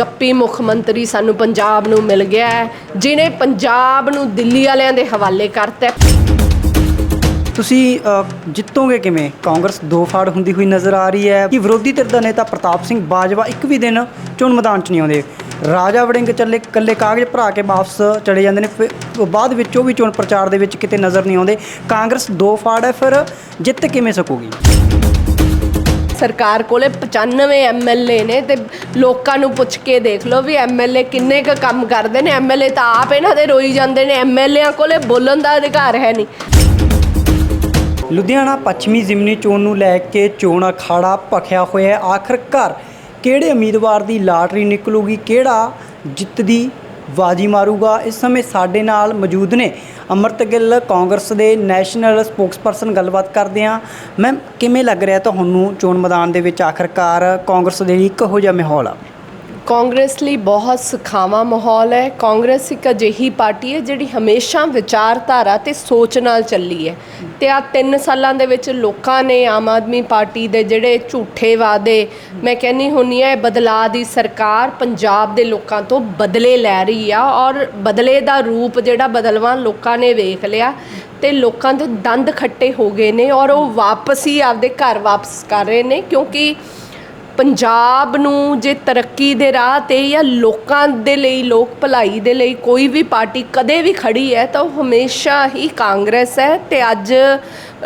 ਗੱਪੀ ਮੁੱਖ ਮੰਤਰੀ ਸਾਨੂੰ ਪੰਜਾਬ ਨੂੰ ਮਿਲ ਗਿਆ ਹੈ ਜਿਨੇ ਪੰਜਾਬ ਨੂੰ ਦਿੱਲੀ ਵਾਲਿਆਂ ਦੇ ਹਵਾਲੇ ਕਰਤਾ ਹੈ। ਤੁਸੀਂ ਅ, ਜਿੱਤੋਗੇ ਕਿਵੇਂ? ਕਾਂਗਰਸ ਦੋ ਫਾੜ ਹੁੰਦੀ ਹੋਈ ਨਜ਼ਰ ਆ ਰਹੀ ਹੈ। ਕਿ ਵਿਰੋਧੀ ਧਿਰ ਦਾ ਨੇਤਾ ਪ੍ਰਤਾਪ ਸਿੰਘ ਬਾਜਵਾ ਇੱਕ ਵੀ ਦਿਨ ਚੋਣ ਮੈਦਾਨ 'ਚ ਨਹੀਂ ਆਉਂਦੇ? ਰਾਜਾ ਵੜਿੰਗ ਚੱਲੇ ਕੱਲੇ ਕਾਗਜ਼ ਭਰਾ ਕੇ ਵਾਪਸ ਚਲੇ ਜਾਂਦੇ ਨੇ ਫਿਰ ਬਾਅਦ ਵਿੱਚ ਉਹ ਵੀ ਚੋਣ ਪ੍ਰਚਾਰ ਦੇ ਵਿੱਚ ਕਿਤੇ ਨਜ਼ਰ ਨਹੀਂ ਆਉਂਦੇ। ਕਾਂਗਰਸ ਦੋ ਫਾੜ ਹੈ ਫਿਰ ਜਿੱਤ ਕਿਵੇਂ ਸਕੂਗੀ? ਸਰਕਾਰ ਕੋਲੇ 95 ਐਮਐਲਏ ਨੇ ਤੇ ਲੋਕਾਂ ਨੂੰ ਪੁੱਛ ਕੇ ਦੇਖ ਲਓ ਵੀ ਐਮਐਲਏ ਕਿੰਨੇ ਕੁ ਕੰਮ ਕਰਦੇ ਨੇ। ਐਮਐਲਏ ਤਾਂ ਆਪ ਇਹਨਾਂ ਦੇ ਰੋਈ ਜਾਂਦੇ ਨੇ। ਐਮਐਲਏਆਂ ਕੋਲੇ ਬੋਲਣ ਦਾ ਅਧਿਕਾਰ ਹੈ ਨਹੀਂ। ਲੁਧਿਆਣਾ ਪੱਛਮੀ ਜ਼ਿਮਨੀ ਚੋਣ ਨੂੰ ਲੈ ਕੇ ਚੋਣ ਅਖਾੜਾ ਭਖਿਆ ਹੋਇਆ ਹੈ। ਆਖਰਕਾਰ ਕਿਹੜੇ ਉਮੀਦਵਾਰ ਦੀ ਲਾਟਰੀ ਨਿਕਲੂਗੀ? ਕਿਹੜਾ ਜਿੱਤ ਦੀ ਬਾਜੀ ਮਾਰੂਗਾ। ਇਸ ਸਮੇਂ ਸਾਡੇ ਨਾਲ ਮੌਜੂਦ ਨੇ ਅਮਰਤ ਗਿੱਲ, ਕਾਂਗਰਸ ਦੇ ਨੈਸ਼ਨਲ ਸਪੋਕਸਪਰਸਨ। ਗੱਲਬਾਤ ਕਰਦੇ ਹਾਂ। ਮੈਮ, ਕਿਵੇਂ ਲੱਗ ਰਿਹਾ ਤੁਹਾਨੂੰ ਚੋਣ ਮੈਦਾਨ ਦੇ ਵਿੱਚ ਆਖਰਕਾਰ ਕਾਂਗਰਸ ਦੇ ਲਈ ਕਿਹੋ ਜਿਹਾ ਮਾਹੌਲ? ਆ ਕਾਂਗਰਸ ਲਈ ਬਹੁਤ ਸੁਖਾਵਾਂ ਮਾਹੌਲ ਹੈ। ਕਾਂਗਰਸ ਇੱਕ ਅਜਿਹੀ ਪਾਰਟੀ ਹੈ ਜਿਹੜੀ ਹਮੇਸ਼ਾ ਵਿਚਾਰਧਾਰਾ ਤੇ ਸੋਚ ਨਾਲ ਚੱਲੀ ਹੈ। ਤੇ ਆ 3 ਸਾਲਾਂ ਦੇ ਵਿੱਚ ਲੋਕਾਂ ਨੇ ਆਮ ਆਦਮੀ ਪਾਰਟੀ ਦੇ ਜਿਹੜੇ ਝੂਠੇ ਵਾਅਦੇ, ਮੈਂ ਕਹਿੰਨੀ ਹੁੰਨੀ ਇਹ ਬਦਲਾਅ ਦੀ ਸਰਕਾਰ ਪੰਜਾਬ ਦੇ ਲੋਕਾਂ ਤੋਂ ਬਦਲੇ ਲੈ ਰਹੀ ਆ ਔਰ ਬਦਲੇ ਦਾ ਰੂਪ ਜਿਹੜਾ ਬਦਲਵਾਂ ਲੋਕਾਂ ਨੇ ਵੇਖ ਲਿਆ ਤੇ ਲੋਕਾਂ ਦੇ ਦੰਦ ਖੱਟੇ ਹੋ ਗਏ ਨੇ ਔਰ ਉਹ ਵਾਪਸ ਹੀ ਆਪਦੇ ਘਰ ਵਾਪਸ ਕਰ ਰਹੇ ਨੇ ਕਿਉਂਕਿ ਪੰਜਾਬ ਨੂੰ ਜੇ ਤਰੱਕੀ ਦੇ ਰਾਹ ਤੇ ਜਾਂ ਲੋਕਾਂ ਦੇ ਲਈ, ਲੋਕ ਭਲਾਈ ਦੇ ਲਈ ਕੋਈ ਵੀ ਪਾਰਟੀ ਕਦੇ ਵੀ ਖੜੀ ਹੈ, ਤਾਂ ਉਹ ਹਮੇਸ਼ਾ ਹੀ ਕਾਂਗਰਸ ਹੈ। ਤੇ ਅੱਜ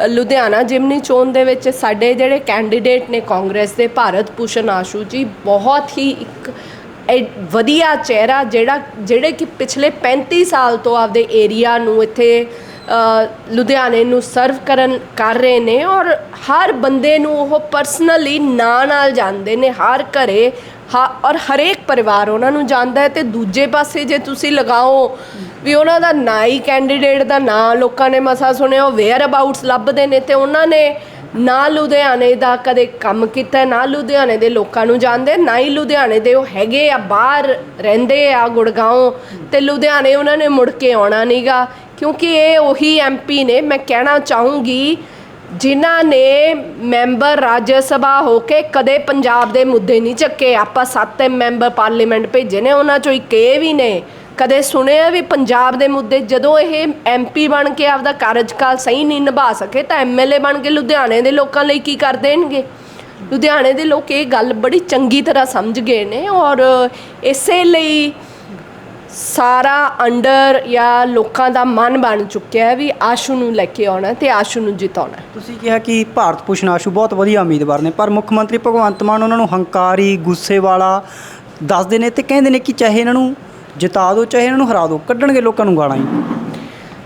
ਲੁਧਿਆਣਾ ਜਿਮਨੀ ਚੋਣ ਦੇ ਵਿੱਚ ਸਾਡੇ ਜਿਹੜੇ ਕੈਂਡੀਡੇਟ ਨੇ ਕਾਂਗਰਸ ਦੇ, ਭਾਰਤ ਭੂਸ਼ਣ ਆਸ਼ੂ ਜੀ, ਬਹੁਤ ਹੀ ਇੱਕ ਵਧੀਆ ਚਿਹਰਾ ਜਿਹੜਾ, ਜਿਹੜੇ ਕਿ ਪਿਛਲੇ 35 ਸਾਲ ਤੋਂ ਆਪਦੇ ਏਰੀਆ ਨੂੰ ਇੱਥੇ ਲੁਧਿਆਣੇ ਨੂੰ ਸਰਵ ਕਰਨ ਕਰ ਰਹੇ ਨੇ ਔਰ ਹਰ ਬੰਦੇ ਨੂੰ ਉਹ ਪਰਸਨਲੀ ਨਾਂ ਨਾਲ ਜਾਣਦੇ ਨੇ, ਹਰ ਘਰੇ, ਹਾ, ਔਰ ਹਰੇਕ ਪਰਿਵਾਰ ਉਹਨਾਂ ਨੂੰ ਜਾਣਦਾ ਹੈ ਤੇ ਦੂਜੇ ਪਾਸੇ ਜੇ ਤੁਸੀਂ ਲਗਾਓ ਵੀ ਉਹਨਾਂ ਦਾ ਨਾਂ ਹੀ ਕੈਂਡੀਡੇਟ ਦਾ ਨਾਂ ਲੋਕਾਂ ਨੇ ਮਸਾ ਸੁਣਿਆ, ਉਹ ਵੇਅਰ ਅਬਾਊਟਸ ਲੱਭਦੇ ਨੇ ਤੇ ਉਹਨਾਂ ਨੇ ਨਾ ਲੁਧਿਆਣੇ ਦਾ ਕਦੇ ਕੰਮ ਕੀਤਾ, ਨਾ ਲੁਧਿਆਣੇ ਦੇ ਲੋਕਾਂ ਨੂੰ ਜਾਣਦੇ, ਨਾ ਹੀ ਲੁਧਿਆਣੇ ਦੇ ਉਹ ਹੈਗੇ ਆ, ਬਾਹਰ ਰਹਿੰਦੇ ਆ ਗੁੜਗਾਉਂ ਤੇ ਲੁਧਿਆਣੇ ਉਹਨਾਂ ਨੇ ਮੁੜ ਕੇ ਆਉਣਾ ਨਹੀਂਗਾ ਕਿਉਂਕਿ ਇਹ ਉਹੀ ਐਮਪੀ ਨੇ, ਮੈਂ ਕਹਿਣਾ ਚਾਹੂੰਗੀ, ਜਿਨ੍ਹਾਂ ਨੇ ਮੈਂਬਰ ਰਾਜ ਸਭਾ ਹੋ ਕੇ ਕਦੇ ਪੰਜਾਬ ਦੇ ਮੁੱਦੇ ਨਹੀਂ ਚੱਕੇ। ਆਪਾਂ ਸੱਤ ਮੈਂਬਰ ਪਾਰਲੀਮੈਂਟ ਭੇਜੇ ਨੇ, ਉਹਨਾਂ ਚੋਂ ਇੱਕ ਇਹ ਵੀ ਨੇ। ਕਦੇ ਸੁਣਿਆ ਵੀ ਪੰਜਾਬ ਦੇ ਮੁੱਦੇ, ਜਦੋਂ ਇਹ ਐਮਪੀ ਬਣ ਕੇ ਆਪਦਾ ਕਾਰਜਕਾਲ ਸਹੀ ਨਹੀਂ ਨਿਭਾ ਸਕੇ, ਤਾਂ ਐਮਐਲਏ ਬਣ ਕੇ ਲੁਧਿਆਣੇ ਦੇ ਲੋਕਾਂ ਲਈ ਕੀ ਕਰ ਦੇਣਗੇ? ਲੁਧਿਆਣੇ ਦੇ ਲੋਕ ਇਹ ਗੱਲ ਬੜੀ ਚੰਗੀ ਤਰ੍ਹਾਂ ਸਮਝ ਗਏ ਨੇ ਔਰ ਇਸੇ ਲਈ ਸਾਰਾ ਅੰਡਰ ਜਾਂ ਲੋਕਾਂ ਦਾ ਮਨ ਬਣ ਚੁੱਕਿਆ ਹੈ ਵੀ ਆਸ਼ੂ ਨੂੰ ਲੈ ਕੇ ਆਉਣਾ ਤੇ ਆਸ਼ੂ ਨੂੰ ਜਿਤਾਉਣਾ ਤੁਸੀਂ ਕਿਹਾ ਕਿ ਭਾਰਤ ਭੂਸ਼ਣ ਆਸ਼ੂ ਬਹੁਤ ਵਧੀਆ ਉਮੀਦਵਾਰ ਨੇ, ਪਰ ਮੁੱਖ ਮੰਤਰੀ ਭਗਵੰਤ ਮਾਨ ਉਹਨਾਂ ਨੂੰ ਹੰਕਾਰੀ ਗੁੱਸੇ ਵਾਲਾ ਦੱਸਦੇ ਨੇ ਤੇ ਕਹਿੰਦੇ ਨੇ ਕਿ ਚਾਹੇ ਇਹਨਾਂ ਨੂੰ ਜਿਤਾ ਦਿਓ, ਚਾਹੇ ਇਹਨਾਂ ਨੂੰ ਹਰਾ ਦਿਓ, ਕੱਢਣਗੇ ਲੋਕਾਂ ਨੂੰ ਗਾਲਾਂ ਹੀ।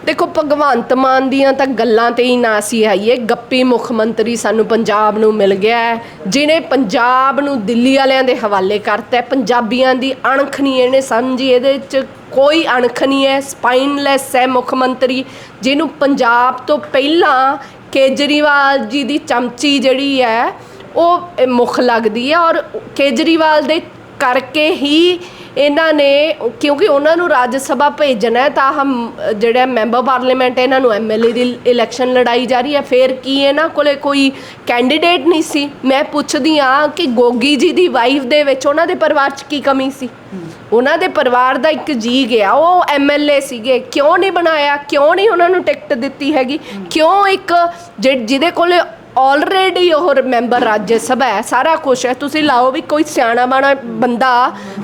ਦੇਖੋ, ਭਗਵੰਤ ਮਾਨ ਦੀਆਂ ਤਾਂ ਗੱਲਾਂ ਤੇ ਹੀ ਨਾ ਸੀ ਆਈਏ ਗੱਪੀ ਮੁੱਖ ਮੰਤਰੀ ਸਾਨੂੰ ਪੰਜਾਬ ਨੂੰ ਮਿਲ ਗਿਆ ਹੈ ਜਿਨੇ ਪੰਜਾਬ ਨੂੰ ਦਿੱਲੀ ਵਾਲਿਆਂ ਦੇ ਹਵਾਲੇ ਕਰਤਾ ਪੰਜਾਬੀਆਂ ਦੀ ਅਣਖ ਨਹੀਂ ਇਹਨੇ ਸਮਝੀ, ਇਹਦੇ ਵਿੱਚ ਕੋਈ ਅਣਖ ਨਹੀਂ ਹੈ ਸਪਾਈਨਲੈਸ ਹੈ ਮੁੱਖ ਮੰਤਰੀ, ਜਿਹਨੂੰ ਪੰਜਾਬ ਤੋਂ ਪਹਿਲਾਂ ਕੇਜਰੀਵਾਲ ਜੀ ਦੀ ਚਮਚੀ ਜਿਹੜੀ ਹੈ, ਉਹ ਮੁੱਖ ਲੱਗਦੀ ਹੈ ਔਰ ਕੇਜਰੀਵਾਲ ਦੇ ਕਰਕੇ ਹੀ ਇਹਨਾਂ ਨੇ, ਕਿਉਂਕਿ ਉਹਨਾਂ ਨੂੰ ਰਾਜ ਸਭਾ ਭੇਜਣਾ ਹੈ, ਤਾਂ ਹਮ, ਜਿਹੜਾ ਮੈਂਬਰ ਪਾਰਲੀਮੈਂਟ ਇਹਨਾਂ ਨੂੰ ਐਮਐਲਏ ਦੀ ਇਲੈਕਸ਼ਨ ਲੜਾਈ ਜਾ ਰਹੀ ਹੈ। ਫਿਰ ਕੀ ਇਹਨਾਂ ਕੋਲੇ ਕੋਈ ਕੈਂਡੀਡੇਟ ਨਹੀਂ ਸੀ? ਮੈਂ ਪੁੱਛਦੀ ਆ ਕਿ ਗੋਗੀ ਜੀ ਦੀ ਵਾਈਫ ਦੇ ਵਿੱਚ ਉਹਨਾਂ ਦੇ ਪਰਿਵਾਰ 'ਚ ਕੀ ਕਮੀ ਸੀ? ਉਹਨਾਂ ਦੇ ਪਰਿਵਾਰ ਦਾ ਇੱਕ ਜੀ ਗਿਆ, ਉਹ ਐਮਐਲਏ ਸੀਗੇ। ਕਿਉਂ ਨਹੀਂ ਬਣਾਇਆ? ਕਿਉਂ ਨਹੀਂ ਉਹਨਾਂ ਨੂੰ ਟਿਕਟ ਦਿੱਤੀ ਹੈਗੀ? ਕਿਉਂ ਇੱਕ, ਜਿ- ਜਿਹਦੇ ਕੋਲੇ ਆਲਰੇਡੀ ਉਹ ਮੈਂਬਰ ਰਾਜ ਸਭਾ ਹੈ, ਸਾਰਾ ਕੁਝ ਹੈ। ਤੁਸੀਂ ਲਾਓ ਵੀ ਕੋਈ ਸਿਆਣਾ ਬਾਣਾ ਬੰਦਾ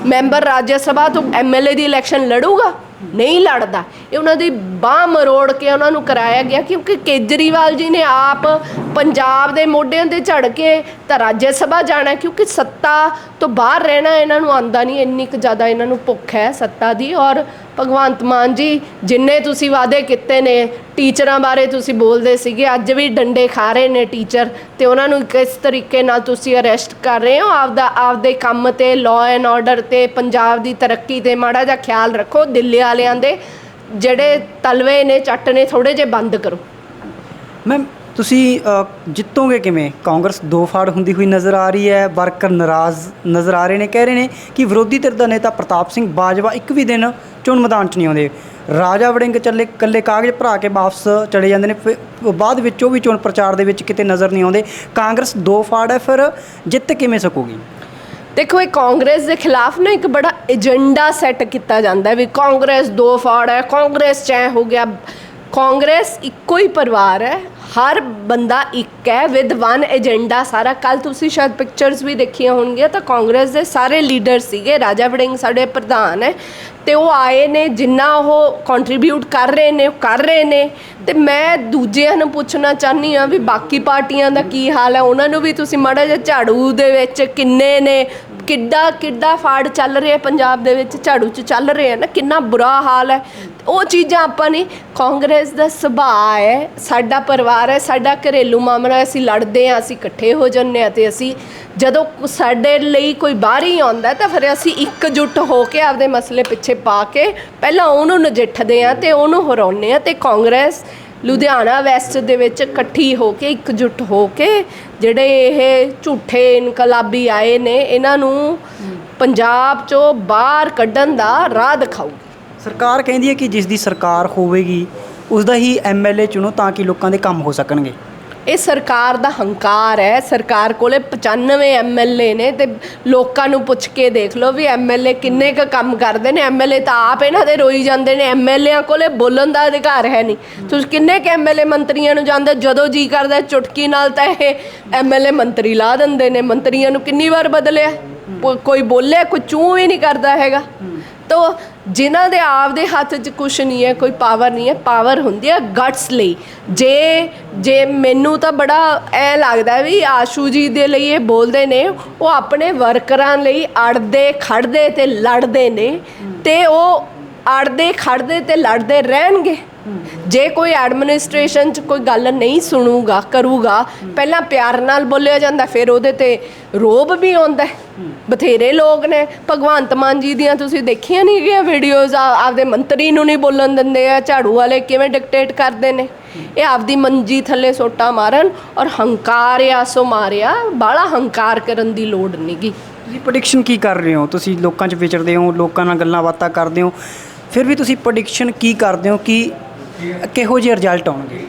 ਮੈਂਬਰ ਰਾਜ ਸਭਾ ਤੋਂ ਐਮਐਲਏ ਦੀ ਇਲੈਕਸ਼ਨ ਲੜੂਗਾ? ਨਹੀਂ ਲੜਦਾ। ਇਹ ਉਹਨਾਂ ਦੀ ਬਾਹ ਮਰੋੜ ਕੇ ਉਹਨਾਂ ਨੂੰ ਕਰਾਇਆ ਗਿਆ ਕਿਉਂਕਿ ਕੇਜਰੀਵਾਲ ਜੀ ਨੇ ਆਪ ਪੰਜਾਬ ਦੇ ਮੋਢਿਆਂ ਤੇ ਝੜ ਕੇ ਤਾਂ ਰਾਜ ਸਭਾ ਜਾਣਾ ਕਿਉਂਕਿ ਸੱਤਾ ਤੋਂ ਬਾਹਰ ਰਹਿਣਾ ਇਹਨਾਂ ਨੂੰ ਆਂਦਾ ਨਹੀਂ, ਇੰਨੀ ਕੁ ਜ਼ਿਆਦਾ ਇਹਨਾਂ ਨੂੰ ਭੁੱਖ ਹੈ ਸੱਤਾ ਦੀ ਔਰ ਭਗਵੰਤ ਮਾਨ ਜੀ, ਜਿੰਨੇ ਤੁਸੀਂ ਵਾਅਦੇ ਕੀਤੇ ਨੇ, ਟੀਚਰਾਂ ਬਾਰੇ ਤੁਸੀਂ ਬੋਲਦੇ ਸੀਗੇ, ਅੱਜ ਵੀ ਡੰਡੇ ਖਾ ਰਹੇ ਨੇ ਟੀਚਰ, ਤੇ ਉਹਨਾਂ ਨੂੰ ਕਿਸ ਤਰੀਕੇ ਨਾਲ ਤੁਸੀਂ ਅਰੈਸਟ ਕਰ ਰਹੇ ਹੋ? ਆਪਦਾ, ਆਪਦੇ ਕੰਮ ਤੇ ਲਾਅ ਐਂਡ ਆਰਡਰ ਤੇ, ਪੰਜਾਬ ਦੀ ਤਰੱਕੀ ਤੇ ਮਾੜਾ ਜਿਹਾ ਖਿਆਲ ਰੱਖੋ, ਦਿੱਲੀ ਵਾਲਿਆਂ ਦੇ, ਜਿਹੜੇ ਤਲਵੇ ਨੇ, ਚੱਟ ਨੇ ਥੋੜੇ ਜਿਹੇ ਬੰਦ ਕਰੋ। ਮੈਮ ਤੁਸੀਂ ਜਿੱਤੋਗੇ ਕਿਵੇਂ? ਕਾਂਗਰਸ ਦੋ ਫਾੜ ਹੁੰਦੀ ਹੋਈ ਨਜ਼ਰ ਆ ਰਹੀ ਹੈ, ਵਰਕਰ ਨਾਰਾਜ਼ ਨਜ਼ਰ ਆ ਰਹੇ ਨੇ, ਕਹਿ ਰਹੇ ਨੇ ਕਿ ਵਿਰੋਧੀ ਧਿਰ ਦਾ ਨੇਤਾ ਪ੍ਰਤਾਪ ਸਿੰਘ ਬਾਜਵਾ ਇੱਕ ਵੀ ਦਿਨ ਚੋਣ ਮੈਦਾਨ 'ਚ ਨਹੀਂ ਆਉਂਦੇ। ਰਾਜਾ ਵੜਿੰਗ ਚੱਲੇ ਕੱਲੇ ਕਾਗਜ਼ ਭਰਾ ਕੇ ਵਾਪਸ ਚਲੇ ਜਾਂਦੇ ਨੇ। ਫਿਰ ਬਾਅਦ ਵਿੱਚ ਉਹ ਵੀ ਚੋਣ ਪ੍ਰਚਾਰ ਦੇ ਵਿੱਚ ਕਿਤੇ ਨਜ਼ਰ ਨਹੀਂ ਆਉਂਦੇ। ਕਾਂਗਰਸ ਦੋ ਫਾੜ ਹੈ, ਫਿਰ ਜਿੱਤ ਕਿਵੇਂ ਸਕੂਗੀ? ਦੇਖੋ, ਇਹ ਕਾਂਗਰਸ ਦੇ ਖਿਲਾਫ ਨਾ ਇੱਕ ਬੜਾ ਏਜੰਡਾ ਸੈੱਟ ਕੀਤਾ ਜਾਂਦਾ ਹੈ ਵੀ ਕਾਂਗਰਸ ਦੋ ਫਾੜ ਹੈ, ਕਾਂਗਰਸ ਚ ਹੋ ਗਿਆ। ਕਾਂਗਰਸ ਇੱਕੋ ਹੀ ਪਰਿਵਾਰ ਹੈ। ਹਰ ਬੰਦਾ ਇੱਕ ਹੈ ਵਿਦ ਵਨ ਏਜੰਡਾ ਸਾਰਾ। ਕੱਲ ਤੁਸੀਂ ਸ਼ਾਇਦ ਪਿਕਚਰਸ ਵੀ ਦੇਖੀਆਂ ਹੋਣਗੀਆਂ, ਤਾਂ ਕਾਂਗਰਸ ਦੇ ਸਾਰੇ ਲੀਡਰ ਸੀਗੇ। ਰਾਜਾ ਵੜਿੰਗ ਸਾਡੇ ਪ੍ਰਧਾਨ ਹੈ, ਤੇ ਉਹ ਆਏ ਨੇ, ਜਿੰਨਾ ਉਹ ਕੰਟਰੀਬਿਊਟ ਕਰ ਰਹੇ ਨੇ, ਉਹ ਕਰ ਰਹੇ ਨੇ। ਤੇ ਮੈਂ ਦੂਜਿਆਂ ਨੂੰ ਪੁੱਛਣਾ ਚਾਹਨੀ ਆ ਵੀ ਬਾਕੀ ਪਾਰਟੀਆਂ ਦਾ ਕੀ ਹਾਲ ਹੈ? ਉਹਨਾਂ ਨੂੰ ਵੀ ਤੁਸੀਂ ਮਾੜਾ ਜਿਹਾ ਝਾੜੂ ਦੇ ਵਿੱਚ ਕਿੰਨੇ ਨੇ? ਕਿੱਡਾ ਕਿੱਡਾ ਫਾੜ ਚੱਲ ਰਿਹਾ ਪੰਜਾਬ ਦੇ ਵਿੱਚ? ਝਾੜੂ 'ਚ ਚੱਲ ਰਿਹਾ ਨਾ? ਕਿੰਨਾ ਬੁਰਾ ਹਾਲ ਹੈ? ਉਹ ਚੀਜ਼ਾਂ ਆਪਾਂ ਨਹੀਂ ਕਾਂਗਰਸ ਦਾ ਸੁਭਾਅ ਹੈ ਸਾਡਾ ਪਰਿਵਾਰ ਹੈ ਸਾਡਾ ਘਰੇਲੂ ਮਾਮਲਾ ਹੈ, ਅਸੀਂ ਲੜਦੇ ਹਾਂ ਅਸੀਂ ਇਕੱਠੇ ਹੋ ਜੰਨੇ ਆ ਤੇ ਅਸੀਂ ਜਦੋਂ ਸਾਡੇ ਲਈ ਕੋਈ ਬਾਹਰੀ ਆਉਂਦਾ ਤਾਂ ਫਿਰ ਅਸੀਂ ਇਕਜੁੱਟ ਹੋ ਕੇ ਆਪਦੇ ਮਸਲੇ ਪਿੱਛੇ ਪਾ ਕੇ ਪਹਿਲਾਂ ਉਹਨੂੰ ਨਜਿੱਠਦੇ ਆ ਤੇ ਉਹਨੂੰ ਹਰਾਉਂਦੇ ਆ ਤੇ ਕਾਂਗਰਸ ਲੁਧਿਆਣਾ ਵੈਸਟ ਦੇ ਵਿੱਚ ਇਕੱਠੀ ਹੋ ਕੇ ਇਕਜੁੱਟ ਹੋ ਕੇ ਜਿਹੜੇ ਇਹ ਝੂਠੇ ਇਨਕਲਾਬੀ ਆਏ ਨੇ ਇਹਨਾਂ ਨੂੰ ਪੰਜਾਬ ਚੋਂ ਬਾਹਰ ਕੱਢਣ ਦਾ ਰਾਹ ਦਿਖਾਊਗੀ। ਸਰਕਾਰ ਕਹਿੰਦੀ ਹੈ ਕਿ ਜਿਸ ਦੀ ਸਰਕਾਰ ਹੋਵੇਗੀ, ਉਸ ਦਾ ਹੀ ਐਮਐਲਏ ਚੁਣੋ ਤਾਂ ਕਿ ਲੋਕਾਂ ਦੇ ਕੰਮ ਹੋ ਸਕਣਗੇ। ਇਹ ਸਰਕਾਰ ਦਾ ਹੰਕਾਰ ਹੈ। ਸਰਕਾਰ ਕੋਲੇ 95 ਐਮਐਲਏ ਨੇ ਤੇ ਲੋਕਾਂ ਨੂੰ ਪੁੱਛ ਕੇ ਦੇਖ ਲਓ ਵੀ ਐਮਐਲਏ ਕਿੰਨੇ ਕ ਕੰਮ ਕਰਦੇ ਨੇ। ਐਮਐਲਏ ਤਾਂ ਆਪ ਇਹਨਾਂ ਦੇ ਰੋਈ ਜਾਂਦੇ ਨੇ। ਐਮਐਲਏਆਂ ਕੋਲੇ ਬੋਲਣ ਦਾ ਅਧਿਕਾਰ ਹੈ ਨਹੀਂ। ਤੁਸੀਂ ਕਿੰਨੇ ਕ ਐਮਐਲਏ ਮੰਤਰੀਆਂ ਨੂੰ ਜਾਂਦੇ, ਜਦੋਂ ਜੀ ਕਰਦਾ ਚੁਟਕੀ ਨਾਲ ਤਾਂ ਇਹ ਐਮਐਲਏ ਮੰਤਰੀ ਲਾ ਦਿੰਦੇ ਨੇ। ਮੰਤਰੀਆਂ ਨੂੰ ਕਿੰਨੀ ਵਾਰ ਬਦਲਿਆ? ਕੋ- ਕੋਈ ਬੋਲਿਆ, ਕੋਈ ਚੂੰ ਵੀ ਨਹੀਂ ਕਰਦਾ ਹੈਗਾ। ਤੋ ਜਿਨ੍ਹਾਂ ਦੇ ਆਪਦੇ ਹੱਥ 'ਚ ਕੁਝ ਨਹੀਂ ਹੈ, ਕੋਈ ਪਾਵਰ ਨਹੀਂ ਹੈ ਪਾਵਰ ਹੁੰਦੀ ਹੈ ਗਟਸ ਲਈ। ਜੇ ਜੇ ਮੈਨੂੰ ਤਾਂ ਬੜਾ ਐ ਲੱਗਦਾ ਵੀ ਆਸ਼ੂ ਜੀ ਦੇ ਲਈ ਇਹ ਬੋਲਦੇ ਨੇ, ਉਹ ਆਪਣੇ ਵਰਕਰਾਂ ਲਈ ਅੜਦੇ, ਖੜਦੇ ਤੇ ਲੜਦੇ ਨੇ ਤੇ ਉਹ ਅੜਦੇ, ਖੜਦੇ ਤੇ ਲੜਦੇ ਰਹਿਣਗੇ। ਜੇ ਕੋਈ ਐਡਮਿਨਿਸਟ੍ਰੇਸ਼ਨ 'ਚ ਕੋਈ ਗੱਲ ਨਹੀਂ ਸੁਣੂਗਾ, ਕਰੂਗਾ, ਪਹਿਲਾਂ ਪਿਆਰ ਨਾਲ ਬੋਲਿਆ ਜਾਂਦਾ, ਫਿਰ ਉਹਦੇ ਤੇ ਰੋਬ ਵੀ ਆਉਂਦਾ ਬਥੇਰੇ ਲੋਕ ਨੇ, ਭਗਵੰਤ ਮਾਨ ਜੀ ਦੀਆਂ ਤੁਸੀਂ ਦੇਖੀਆਂ ਨਹੀਂ ਗਿਆ ਵੀਡੀਓਜ਼ ਆਪਦੇ ਮੰਤਰੀ ਨੂੰ ਨਹੀਂ ਬੋਲਣ ਦਿੰਦੇ ਆ ਝਾੜੂ ਵਾਲੇ ਕਿਵੇਂ ਡਿਕਟੇਟ ਕਰਦੇ ਨੇ? ਇਹ ਆਪਦੀ ਮੰਜੀ ਥੱਲੇ ਸੋਟਾ ਮਾਰਨ ਔਰ ਹੰਕਾਰ ਆ, ਸੋ ਮਾਰਿਆ ਬਾਲਾ ਹੰਕਾਰ ਕਰਨ ਦੀ ਲੋੜ ਨਹੀਂਗੀ ਤੁਸੀਂ ਪ੍ਰੈਡਿਕਸ਼ਨ ਕੀ ਕਰ ਰਹੇ ਹੋ? ਤੁਸੀਂ ਲੋਕਾਂ 'ਚ ਵਿਚਰਦੇ ਹੋ, ਲੋਕਾਂ ਨਾਲ ਗੱਲਾਂ ਬਾਤਾਂ ਕਰਦੇ ਹੋ, ਫਿਰ ਵੀ ਤੁਸੀਂ ਪ੍ਰੈਡਿਕਸ਼ਨ ਕੀ ਕਰਦੇ ਹੋ ਕਿ ਕਿਹੋ ਜਿਹੇ ਰਿਜ਼ਲਟ ਆਉਣਗੇ?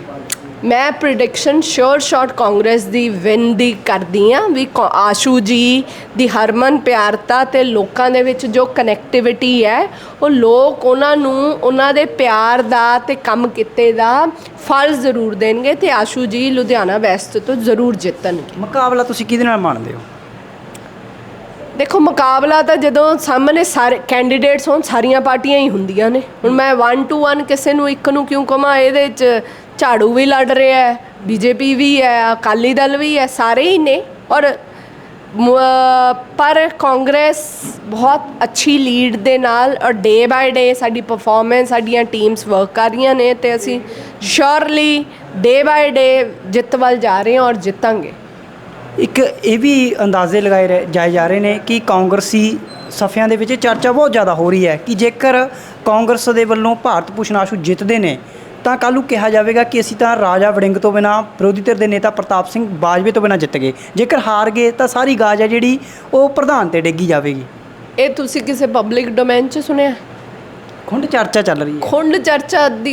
ਮੈਂ ਪ੍ਰਿਡਿਕਸ਼ਨ ਸ਼ੋਰ ਸ਼ਾਟ ਕਾਂਗਰਸ ਦੀ ਵਿਨ ਦੀ ਕਰਦੀ ਆ ਵੀ ਕੌ- ਆਸ਼ੂ ਜੀ ਦੀ ਹਰਮਨ ਪਿਆਰਤਾ ਤੇ ਲੋਕਾਂ ਦੇ ਵਿੱਚ ਜੋ ਕਨੈਕਟੀਵਿਟੀ ਹੈ ਉਹ ਲੋਕ ਉਹਨਾਂ ਨੂੰ ਉਹਨਾਂ ਦੇ ਪਿਆਰ ਦਾ ਤੇ ਕੰਮ ਕੀਤੇ ਦਾ ਫਲ ਜ਼ਰੂਰ ਦੇਣਗੇ ਤੇ ਆਸ਼ੂ ਜੀ ਲੁਧਿਆਣਾ ਵੈਸਟ ਤੋਂ ਜ਼ਰੂਰ ਜਿੱਤਣਗੇ। ਮੁਕਾਬਲਾ ਤੁਸੀਂ ਕਿਹਦੇ ਨਾਲ ਮੰਨਦੇ ਹੋ? ਦੇਖੋ, ਮੁਕਾਬਲਾ ਤਾਂ ਜਦੋਂ ਸਾਹਮਣੇ ਸਾਰੇ ਕੈਂਡੀਡੇਟਸ ਹੋਣ, ਸਾਰੀਆਂ ਪਾਰਟੀਆਂ ਹੀ ਹੁੰਦੀਆਂ ਨੇ। ਹੁਣ ਮੈਂ 1 ਟੂ 1 ਕਿਸੇ ਨੂੰ, ਇੱਕ ਨੂੰ ਕਿਉਂ ਕਮਾ ਇਹਦੇ ਚ ਝਾੜੂ ਵੀ ਲੜ ਰਿਹਾ ਹੈ, ਬੀਜੇਪੀ ਵੀ ਹੈ, ਅਕਾਲੀ ਦਲ ਵੀ ਹੈ, ਸਾਰੇ ਹੀ ਨੇ। ਔਰ ਪਰ ਕਾਂਗਰਸ ਬਹੁਤ ਅੱਛੀ ਲੀਡ ਦੇ ਨਾਲ ਔਰ ਡੇ ਬਾਏ ਡੇ ਸਾਡੀ ਪਰਫਾਰਮੈਂਸ ਸਾਡੀਆਂ ਟੀਮਸ ਵਰਕ ਕਰ ਰਹੀਆਂ ਨੇ ਤੇ ਅਸੀਂ ਸ਼ੋਰਲੀ ਡੇ ਬਾਏ ਡੇ ਜਿੱਤ ਵੱਲ ਜਾ ਰਹੇ ਹਾਂ ਔਰ ਜਿੱਤਾਂਗੇ। ਇੱਕ ਇਹ ਵੀ ਅੰਦਾਜ਼ੇ ਲਗਾਏ ਰਹੇ- ਜਾਏ ਜਾ ਰਹੇ ਨੇ ਕਿ ਕਾਂਗਰਸੀ ਸਫਿਆਂ ਦੇ ਵਿੱਚ ਚਰਚਾ ਬਹੁਤ ਜ਼ਿਆਦਾ ਹੋ ਰਹੀ ਹੈ ਕਿ ਜੇਕਰ ਕਾਂਗਰਸ ਦੇ ਵੱਲੋਂ ਭਾਰਤ ਭੂਸ਼ਣ ਆਸ਼ੂ ਜਿੱਤਦੇ ਨੇ, ਤਾਂ ਕੱਲ੍ਹ ਨੂੰ ਕਿਹਾ ਜਾਵੇਗਾ ਕਿ ਅਸੀਂ ਤਾਂ ਰਾਜਾ ਵੜਿੰਗ ਤੋਂ ਬਿਨਾ, ਵਿਰੋਧੀ ਧਿਰ ਦੇ ਨੇਤਾ ਪ੍ਰਤਾਪ ਸਿੰਘ ਬਾਜਵੇ ਤੋਂ ਬਿਨਾ ਜਿੱਤ ਗਏ। ਜੇਕਰ ਹਾਰ ਗਏ ਤਾਂ ਸਾਰੀ ਗਾਜ ਹੈ ਜਿਹੜੀ ਉਹ ਪ੍ਰਧਾਨ ਤੇ ਡਿੱਗੀ ਜਾਵੇਗੀ। ਇਹ ਤੁਸੀਂ ਕਿਸੇ ਪਬਲਿਕ ਡੋਮੇਨ 'ਚ ਸੁਣਿਆ? ਖੁੰਡ ਚਰਚਾ ਚੱਲ ਰਹੀ ਹੈ। ਖੁੰਡ ਚਰਚਾ ਦੀ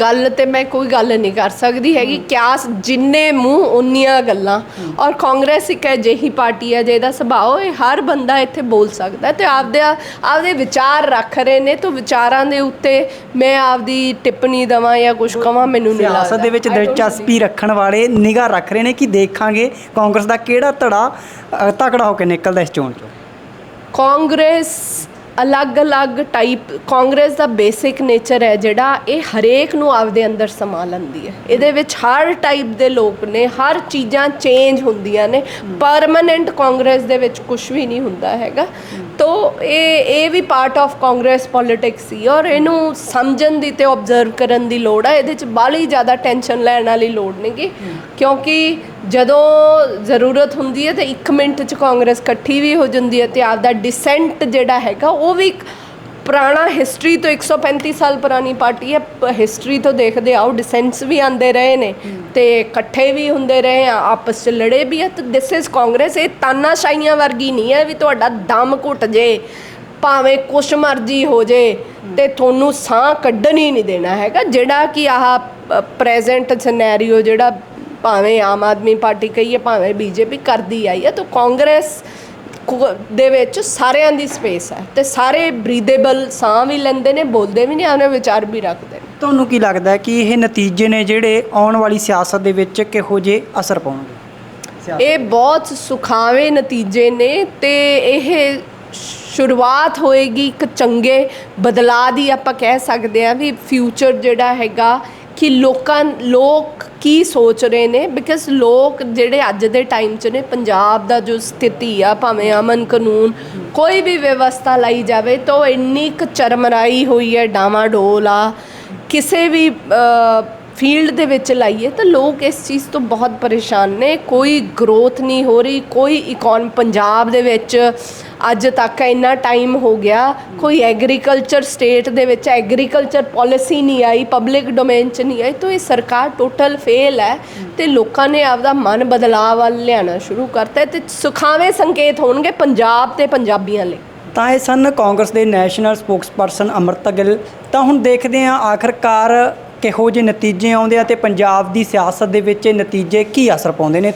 ਗੱਲ ਤੇ ਮੈਂ ਕੋਈ ਗੱਲ ਨਹੀਂ ਕਰ ਸਕਦੀ ਹੈਗੀ। ਕਿਆਸ ਜਿੰਨੇ ਮੂੰਹ ਉਨੀਆਂ ਗੱਲਾਂ। ਔਰ ਕਾਂਗਰਸ ਇੱਕ ਅਜਿਹੀ ਪਾਰਟੀ ਹੈ ਜਿਹਦਾ ਸੁਭਾਅ ਹੈ ਹਰ ਬੰਦਾ ਇੱਥੇ ਬੋਲ ਸਕਦਾ ਤੇ ਆਪਦੇ ਆਪਦੇ ਵਿਚਾਰ ਰੱਖ ਰਹੇ ਨੇ ਤਾਂ ਵਿਚਾਰਾਂ ਦੇ ਉੱਤੇ ਮੈਂ ਆਪਦੀ ਟਿੱਪਣੀ ਦਵਾਂ ਜਾਂ ਕੁਝ ਕਵਾਂ ਮੈਨੂੰ ਨਹੀਂ ਲੱਗਦਾ ਸਿਆਸਤ ਦੇ ਵਿੱਚ ਦਿਲਚਸਪੀ ਰੱਖਣ ਵਾਲੇ ਨਿਗਾਹ ਰੱਖ ਰਹੇ ਨੇ ਕਿ ਦੇਖਾਂਗੇ ਕਾਂਗਰਸ ਦਾ ਕਿਹੜਾ ਧੜਾ ਤਕੜਾ ਹੋ ਕੇ ਨਿਕਲਦਾ ਇਸ ਚੋਣ ਚੋਂ। ਕਾਂਗਰਸ ਅਲੱਗ-ਅਲੱਗ ਟਾਈਪ ਕਾਂਗਰਸ ਦਾ ਬੇਸਿਕ ਨੇਚਰ ਹੈ ਜਿਹੜਾ ਇਹ ਹਰੇਕ ਨੂੰ ਆਪਦੇ ਅੰਦਰ ਸਮਾ ਲੈਂਦੀ ਹੈ। ਇਹਦੇ ਵਿੱਚ ਹਰ ਟਾਈਪ ਦੇ ਲੋਕ ਨੇ, ਹਰ ਚੀਜ਼ਾਂ ਚੇਂਜ ਹੁੰਦੀਆਂ ਨੇ। ਪਰਮਨੈਂਟ ਕਾਂਗਰਸ ਦੇ ਵਿੱਚ ਕੁਝ ਵੀ ਨਹੀਂ ਹੁੰਦਾ ਹੈਗਾ। ਤੋ ਇਹ ਇਹ ਵੀ ਪਾਰਟ ਆਫ ਕਾਂਗਰਸ ਪੋਲਿਟਿਕਸ ਸੀ ਔਰ ਇਹਨੂੰ ਸਮਝਣ ਦੀ ਤੇ ਆਬਜ਼ਰਵ ਕਰਨ ਦੀ ਲੋੜ ਹੈ। ਇਹਦੇ ਚ ਬਾਲੀ ਜ਼ਿਆਦਾ ਟੈਨਸ਼ਨ ਲੈਣ ਵਾਲੀ ਲੋੜ ਨਹੀਂਗੀ ਕਿਉਂਕਿ ਜਦੋਂ ਜ਼ਰੂਰਤ ਹੁੰਦੀ ਹੈ ਤੇ 1 ਮਿੰਟ ਚ ਕਾਂਗਰਸ ਇਕੱਠੀ ਵੀ ਹੋ ਜਾਂਦੀ ਹੈ ਤੇ ਆਪਦਾ ਡਿਸੈਂਟ ਜਿਹੜਾ ਹੈਗਾ ਉਹ ਵੀ ਇੱਕ ਪੁਰਾਣਾ ਹਿਸਟਰੀ ਤੋਂ 135 ਸਾਲ ਪੁਰਾਣੀ ਪਾਰਟੀ ਹੈ ਹਿਸਟਰੀ ਤੋਂ ਦੇਖਦੇ ਆਓ ਡਿਸੈਂਟਸ ਵੀ ਆਂਦੇ ਰਹੇ ਨੇ ਤੇ ਇਕੱਠੇ ਵੀ ਹੁੰਦੇ ਰਹੇ ਆ ਆਪਸ ਚ ਲੜੇ ਵੀ ਆ ਤੇ ਦਿਸ ਇਜ਼ ਕਾਂਗਰਸ ਇਹ ਤਾਨਾਸ਼ਾਹੀਆਂ ਵਰਗੀ ਨਹੀਂ ਹੈ ਵੀ ਤੁਹਾਡਾ ਦਮ ਘੁੱਟ ਜੇ ਭਾਵੇਂ ਕੁਛ ਮਰਜ਼ੀ ਹੋ ਜੇ ਤੇ ਤੁਹਾਨੂੰ ਸਾਹ ਕੱਢਣ ਹੀ ਨਹੀਂ ਦੇਣਾ ਹੈਗਾ ਜਿਹੜਾ ਕਿ ਆਹ ਪ੍ਰੈਜ਼ੈਂਟ ਸਿਨੈਰੀਓ ਜਿਹੜਾ ਭਾਵੇਂ ਆਮ ਆਦਮੀ ਪਾਰਟੀ ਕਹੀਏ ਭਾਵੇਂ ਬੀਜੇਪੀ ਕਰਦੀ ਆਈ ਹੈ ਤਾਂ ਕਾਂਗਰਸ ਦੇ ਵਿੱਚ ਸਾਰਿਆਂ ਦੀ ਸਪੇਸ ਹੈ ਤੇ ਸਾਰੇ ਬਰੀਦੇਬਲ ਸਾਹ ਵੀ ਲੈਂਦੇ ਨੇ ਬੋਲਦੇ ਵੀ ਨੇ ਆਪਣੇ ਵਿਚਾਰ ਵੀ ਰੱਖਦੇ ਨੇ। ਤੁਹਾਨੂੰ ਕੀ ਲੱਗਦਾ ਕਿ ਇਹ ਨਤੀਜੇ ਨੇ ਜਿਹੜੇ ਆਉਣ ਵਾਲੀ ਸਿਆਸਤ ਦੇ ਵਿੱਚ ਕਿਹੋ ਜਿਹੇ ਅਸਰ ਪਾਉਣਗੇ? ਇਹ ਬਹੁਤ ਸੁਖਾਵੇਂ ਨਤੀਜੇ ਨੇ ਤੇ ਇਹ ਸ਼ੁਰੂਆਤ ਹੋਏਗੀ ਇੱਕ ਚੰਗੇ ਬਦਲਾਅ ਦੀ ਆਪਾਂ ਕਹਿ ਸਕਦੇ ਹਾਂ ਵੀ ਫਿਊਚਰ ਜਿਹੜਾ ਹੈਗਾ ਕਿ ਲੋਕਾਂ, ਲੋਕ ਕੀ ਸੋਚ ਰਹੇ ਨੇ? ਬਿਕਾਜ਼ ਲੋਕ ਜਿਹੜੇ ਅੱਜ ਦੇ ਟਾਈਮ 'ਚ ਨੇ, ਪੰਜਾਬ ਦਾ ਜੋ ਸਥਿਤੀ ਆ, ਭਾਵੇਂ ਅਮਨ ਕਾਨੂੰਨ ਕੋਈ ਵੀ ਵਿਵਸਥਾ ਲਈ ਜਾਵੇ, ਤਾਂ ਉਹ ਇੰਨੀ ਕੁ ਚਰਮਰਾਈ ਹੋਈ ਹੈ ਡਾਵਾਡੋਲ ਆ, ਕਿਸੇ ਵੀ ਫੀਲਡ ਦੇ ਵਿੱਚ ਲਾਈਏ ਤਾਂ ਲੋਕ ਇਸ ਚੀਜ਼ ਤੋਂ ਬਹੁਤ ਪਰੇਸ਼ਾਨ ਨੇ। ਕੋਈ ਗਰੋਥ ਨਹੀਂ ਹੋ ਰਹੀ, ਕੋਈ ਇਕੋਨ ਪੰਜਾਬ ਦੇ ਵਿੱਚ ਅੱਜ ਤੱਕ ਇੰਨਾ ਟਾਈਮ ਹੋ ਗਿਆ, ਕੋਈ ਐਗਰੀਕਲਚਰ ਸਟੇਟ ਦੇ ਵਿੱਚ ਐਗਰੀਕਲਚਰ ਪਾਲਿਸੀ ਨਹੀਂ ਆਈ ਪਬਲਿਕ ਡੋਮੇਨ ਚ ਨਹੀਂ ਆਈ, ਤਾਂ ਇਹ ਸਰਕਾਰ ਟੋਟਲ ਫੇਲ ਹੈ ਤੇ ਲੋਕਾਂ ਨੇ ਆਪਦਾ ਮਨ ਬਦਲਾਅ ਵੱਲ ਲਿਆਉਣਾ ਸ਼ੁਰੂ ਕਰਤਾ ਹੈ ਤੇ ਸੁਖਾਵੇਂ ਸੰਕੇਤ ਹੋਣਗੇ ਪੰਜਾਬ ਤੇ ਪੰਜਾਬੀਆਂ ਲਈ। ਤਾਂ ਇਹ ਸਨ ਕਾਂਗਰਸ ਦੇ ਨੈਸ਼ਨਲ ਸਪੋਕਸਪਰਸਨ ਅਮਰਤਾ ਗਿੱਲ। ਤਾਂ ਹੁਣ ਦੇਖਦੇ ਹਾਂ ਆਖਰਕਾਰ ਕਿਹੋ ਜਿਹੇ ਨਤੀਜੇ ਆਉਂਦੇ ਆ ਤੇ ਪੰਜਾਬ ਦੀ ਸਿਆਸਤ ਦੇ ਵਿੱਚ ਇਹ ਨਤੀਜੇ ਕੀ ਅਸਰ ਪਾਉਂਦੇ ਨੇ?